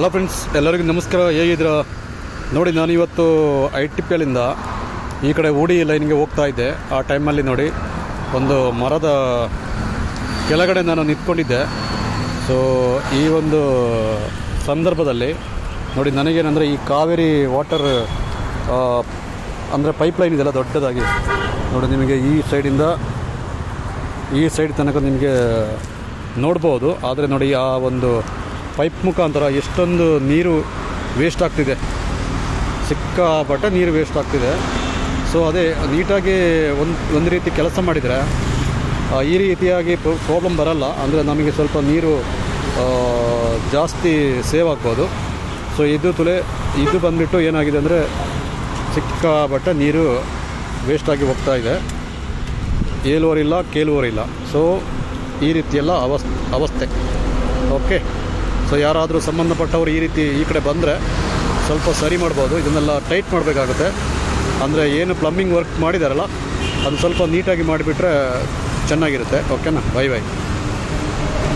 Hello friends ಎಲ್ಲರಿಗೂ ನಮಸ್ಕಾರ. ಹೇಗಿದ್ದೀರಾ? ನೋಡಿ ನಾನು ಇವತ್ತು ಐ ಟಿ ಪಿ ಎಲ್ಲಿಂದ ಈ ಕಡೆ ಊಡಿ ಲೈನ್ಗೆ ಹೋಗ್ತಾ ಇದ್ದೆ. ಆ ಟೈಮಲ್ಲಿ ನೋಡಿ, ಒಂದು ಮರದ ಕೆಳಗಡೆ ನಾನು ನಿಂತ್ಕೊಂಡಿದ್ದೆ. ಸೊ ಈ ಒಂದು ಸಂದರ್ಭದಲ್ಲಿ ನೋಡಿ, ನನಗೇನಂದರೆ ಈ ಕಾವೇರಿ ವಾಟರ್ ಅಂದರೆ ಪೈಪ್ಲೈನ್ ಇದೆಲ್ಲ ದೊಡ್ಡದಾಗಿ ನೋಡಿ, ನಿಮಗೆ ಈ ಸೈಡಿಂದ ಈ ಸೈಡ್ ತನಕ ನಿಮಗೆ ನೋಡ್ಬೋದು. ಆದರೆ ನೋಡಿ, ಆ ಒಂದು ಪೈಪ್ ಮುಖಾಂತರ ಎಷ್ಟೊಂದು ನೀರು ವೇಸ್ಟ್ ಆಗ್ತಿದೆ. ಸಿಕ್ಕಾಪಟ್ಟೆ ನೀರು ವೇಸ್ಟ್ ಆಗ್ತಿದೆ. ಸೊ ಅದೇ ನೀಟಾಗಿ ಒಂದು ಒಂದು ರೀತಿ ಕೆಲಸ ಮಾಡಿದರೆ ಈ ರೀತಿಯಾಗಿ ಪ್ರಾಬ್ಲಮ್ ಬರಲ್ಲ. ಅಂದರೆ ನಮಗೆ ಸ್ವಲ್ಪ ನೀರು ಜಾಸ್ತಿ ಸೇವ್ ಆಗ್ಬೋದು. ಸೊ ಇದು ತುಲೆ, ಇದು ಬಂದುಬಿಟ್ಟು ಏನಾಗಿದೆ ಅಂದರೆ ಸಿಕ್ಕಾಪಟ್ಟೆ ನೀರು ವೇಸ್ಟಾಗಿ ಹೋಗ್ತಾ ಇದೆ. ಏಳುವರಿಲ್ಲ ಕೇಳುವರಿಲ್ಲ ಸೊ ಈ ರೀತಿಯೆಲ್ಲ ಅವಸ್, ಅವಸ್ಥೆ. ಓಕೆ ಸೊ ಯಾರಾದರೂ ಸಂಬಂಧಪಟ್ಟವರು ಈ ರೀತಿ ಈ ಕಡೆ ಬಂದರೆ ಸ್ವಲ್ಪ ಸರಿ ಮಾಡ್ಬೋದು. ಇದನ್ನೆಲ್ಲ ಟೈಟ್ ಮಾಡಬೇಕಾಗುತ್ತೆ. ಅಂದರೆ ಏನು ಪ್ಲಂಬಿಂಗ್ ವರ್ಕ್ ಮಾಡಿದಾರಲ್ಲ ಅದು ಸ್ವಲ್ಪ ನೀಟಾಗಿ ಮಾಡಿಬಿಟ್ರೆ ಚೆನ್ನಾಗಿರುತ್ತೆ. ಓಕೆನಾ ಬೈ ಬೈ